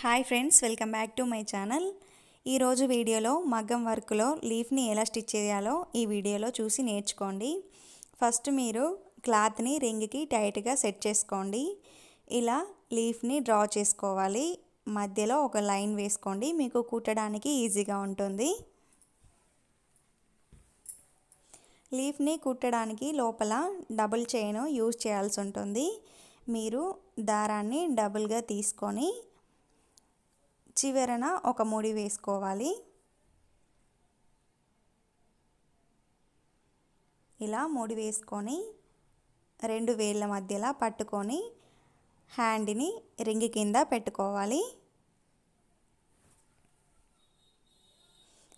Hi friends welcome back to my channel. ఈరోజు వీడియోలో మగ్గం వర్క్లో లీఫ్ని ఎలా స్టిచ్ చేయాలో ఈ వీడియోలో చూసి నేర్చుకోండి. ఫస్ట్ మీరు క్లాత్ని రింగ్కి టైట్గా సెట్ చేసుకోండి. ఇలా లీఫ్ని డ్రా చేసుకోవాలి. మధ్యలో ఒక లైన్ వేసుకోండి. మీకు కుట్టడానికి ఈజీగా ఉంటుంది. లీఫ్ని కుట్టడానికి లోపల డబుల్ చైన్ యూజ్ చేయాల్సి ఉంటుంది. మీరు దారాన్ని డబుల్గా తీసుకొని చివరన ఒక ముడి వేసుకోవాలి. ఇలా ముడి వేసుకొని రెండు వేళ్ళ మధ్యలో పట్టుకొని హ్యాండ్ని రింగ్ కింద పెట్టుకోవాలి.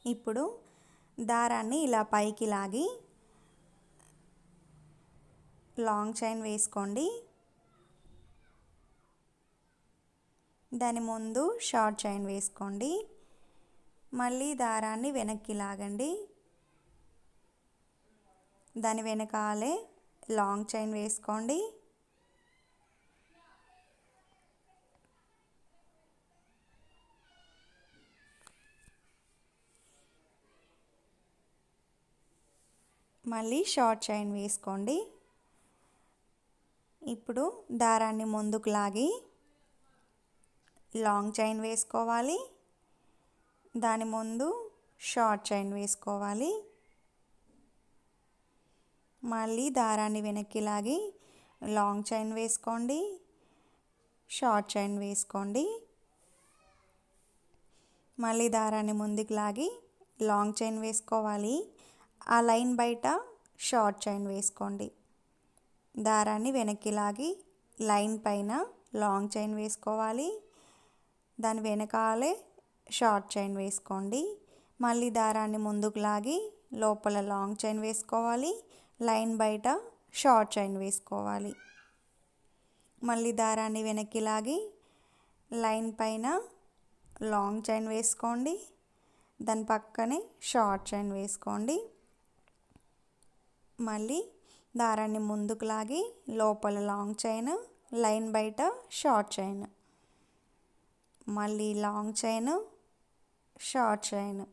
ఇప్పుడు దారాన్ని ఇలా పైకి లాగి లాంగ్ చైన్ వేసుకోండి. దాని ముందు షార్ట్ చైన్ వేసుకోండి. మళ్ళీ దారాన్ని వెనక్కి లాగండి. దాని వెనకాలే లాంగ్ చైన్ వేసుకోండి. మళ్ళీ షార్ట్ చైన్ వేసుకోండి. ఇప్పుడు దారాన్ని ముందుకు లాగి లాంగ్ చైన్ వేసుకోవాలి. దాని ముందు షార్ట్ చైన్ వేసుకోవాలి. మళ్ళీ దారాన్ని వెనక్కి లాగి లాంగ్ చైన్ వేసుకోండి. షార్ట్ చైన్ వేసుకోండి. మళ్ళీ దారాన్ని ముందుకు లాగి లాంగ్ చైన్ వేసుకోవాలి. ఆ లైన్ బయట షార్ట్ చైన్ వేసుకోండి. దారాన్ని వెనక్కి లాగి లైన్ పైన లాంగ్ చైన్ వేసుకోవాలి. దాని వెనకాలే షార్ట్ చైన్ వేసుకోండి. మళ్ళీ దారాన్ని ముందుకు లాగి లోపల లాంగ్ చైన్ వేసుకోవాలి. లైన్ బయట షార్ట్ చైన్ వేసుకోవాలి. మళ్ళీ దారాన్ని వెనక్కి లాగి లైన్ పైన లాంగ్ చైన్ వేసుకోండి. దాని పక్కనే షార్ట్ చైన్ వేసుకోండి. మళ్ళీ దారాన్ని ముందుకు లాగి లోపల లాంగ్ చైన్ లైన్ బయట షార్ట్ చైన్. మళ్ళీ లాంగ్ చైన్ షార్ట్ చైన్.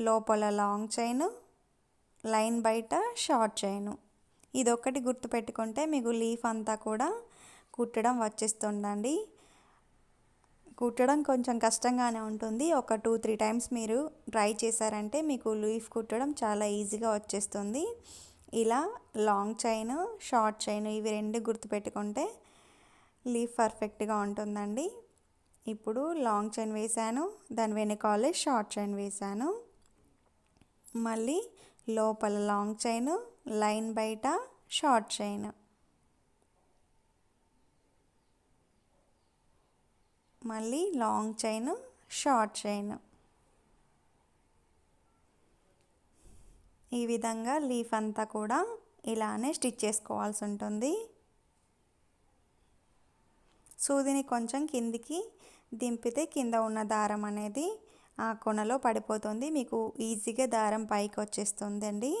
లోపల లాంగ్ చైన్ లైన్ బయట షార్ట్ చైన్. ఇదొక్కటి గుర్తుపెట్టుకుంటే మీకు లీఫ్ అంతా కూడా కుట్టడం వచ్చేస్తుందండి. కుట్టడం కొంచెం కష్టంగానే ఉంటుంది. ఒక టూ త్రీ టైమ్స్ మీరు ట్రై చేశారంటే మీకు లీఫ్ కుట్టడం చాలా ఈజీగా వచ్చేస్తుంది. ఇలా లాంగ్ చైన్ షార్ట్ చైన్ ఇవి రెండు గుర్తుపెట్టుకుంటే లీఫ్ పర్ఫెక్ట్గా ఉంటుందండి. ఇప్పుడు లాంగ్ చైన్ వేసాను దాని వెనకాలే షార్ట్ చైన్ వేసాను. మళ్ళీ లోపల లాంగ్ చైన్ లైన్ బయట షార్ట్ చైన్. మళ్ళీ లాంగ్ చైన్ షార్ట్ చైన్. ఈ విధంగా లీఫ్ అంతా కూడా ఇలానే స్టిచ్ చేసుకోవాల్సి ఉంటుంది. సూదిని కొంచెం కిందికి దింపితే కింద ఉన్న దారం అనేది ఆ కొనలో పడిపోతుంది. మీకు ఈజీగా దారం పైకి వచ్చేస్తుందండి.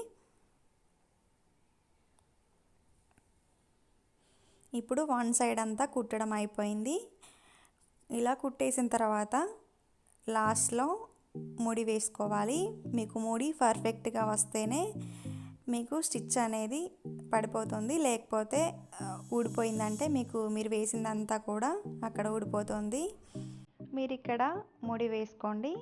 ఇప్పుడు వన్ సైడ్ అంతా కుట్టడం అయిపోయింది. ఇలా కుట్టేసిన తర్వాత లాస్ట్లో ముడి వేసుకోవాలి. మీకు ముడి పర్ఫెక్ట్గా వస్తేనే మీకు స్టిచ్ అనేది పడిపోతుంది. లేకపోతే ఊడిపోయిందంటే మీకు మీరు వేసిందంతా కూడా అక్కడ ఊడిపోతుంది. మీరు ఇక్కడ ముడి వేసుకోండి.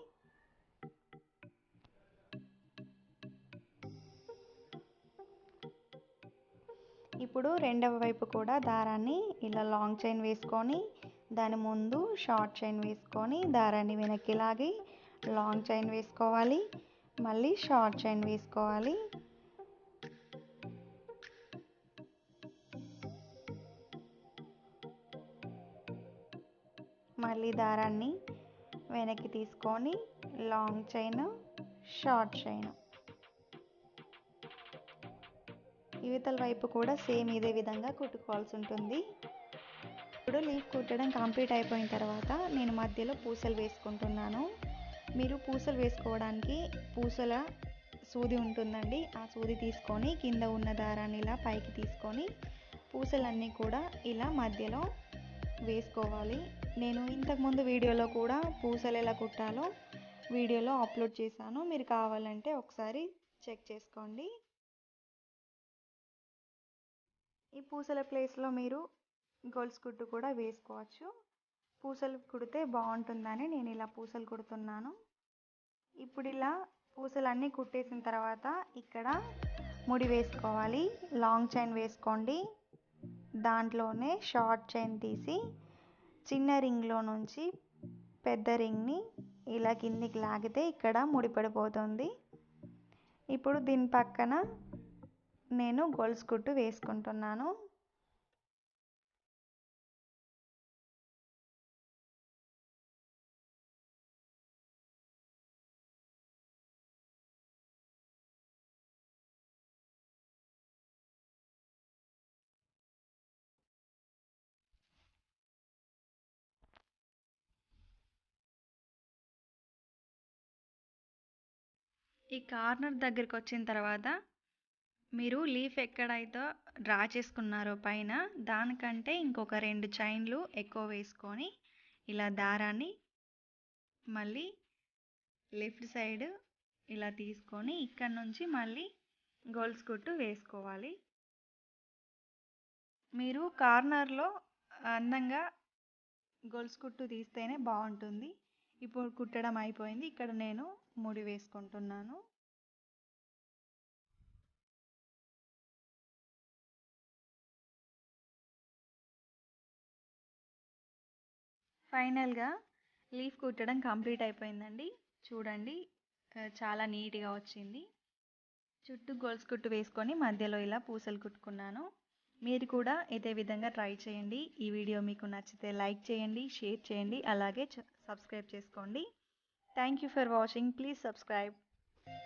ఇప్పుడు రెండవ వైపు కూడా దారాన్ని ఇలా లాంగ్ చైన్ వేసుకొని దాని ముందు షార్ట్ చైన్ వేసుకొని దారాన్ని వెనక్కి లాగి లాంగ్ చైన్ వేసుకోవాలి. మళ్ళీ షార్ట్ చైన్ వేసుకోవాలి. మళ్ళీ దారాన్ని వెనక్కి తీసుకొని లాంగ్ చైన్ షార్ట్ చైన్ యువతల వైపు కూడా సేమ్ ఇదే విధంగా కుట్టుకోవాల్సి ఉంటుంది. ఇప్పుడు లీఫ్ కుట్టడం కంప్లీట్ అయిపోయిన తర్వాత నేను మధ్యలో పూసలు వేసుకుంటున్నాను. మీరు పూసలు వేసుకోవడానికి పూసల సూది ఉంటుందండి ఆ సూది తీసుకొని కింద ఉన్న దారాన్ని ఇలా పైకి తీసుకొని పూసలన్నీ కూడా ఇలా మధ్యలో వేసుకోవాలి. నేను ఇంతకుముందు వీడియోలో కూడా పూసలు ఎలా కుట్టాలో వీడియోలో అప్లోడ్ చేశాను. మీరు కావాలంటే ఒకసారి చెక్ చేసుకోండి. ఈ పూసల ప్లేస్లో మీరు గొలుసు కుట్టు కూడా వేసుకోవచ్చు. పూసలు కుడితే బాగుంటుందని నేను ఇలా పూసలు కుడుతున్నాను. ఇప్పుడు ఇలా పూసలన్నీ కుట్టేసిన తర్వాత ఇక్కడ ముడి వేసుకోవాలి. లాంగ్ చైన్ వేసుకోండి. దాంట్లోనే షార్ట్ చైన్ తీసి చిన్న రింగ్లో నుంచి పెద్ద రింగ్ని ఇలా కిందికి లాగితే ఇక్కడ ముడిపడిపోతుంది ఇప్పుడు దీని పక్కన నేను గొలుసు కుట్టు వేసుకుంటున్నాను. ఈ కార్నర్ దగ్గరికి వచ్చిన తర్వాత మీరు లీఫ్ ఎక్కడైతే డ్రా చేసుకున్నారో పైన దానికంటే ఇంకొక రెండు చైన్లు ఎక్కువ వేసుకొని ఇలా దారాన్ని మళ్ళీ లెఫ్ట్ సైడ్ ఇలా తీసుకొని ఇక్కడ నుంచి మళ్ళీ గోల్స్ కుట్టు వేసుకోవాలి. మీరు కార్నర్లో అందంగా గొలుసు కుట్టు తీస్తేనే బాగుంటుంది. ఇప్పుడు కుట్టడం అయిపోయింది. ఇక్కడ నేను ముడి వేసుకుంటున్నాను. ఫైనల్గా లీఫ్ కుట్టడం కంప్లీట్ అయిపోయిందండి. చూడండి చాలా నీట్గా వచ్చింది. చుట్టూ గొలుసు కుట్టు వేసుకొని మధ్యలో ఇలా పూసలు కుట్టుకున్నాను. మీరు కూడా ఇదే విధంగా ట్రై చేయండి. ఈ వీడియో మీకు నచ్చితే లైక్ చేయండి షేర్ చేయండి అలాగే సబ్స్క్రైబ్ చేసుకోండి. Thank you for watching. Please subscribe.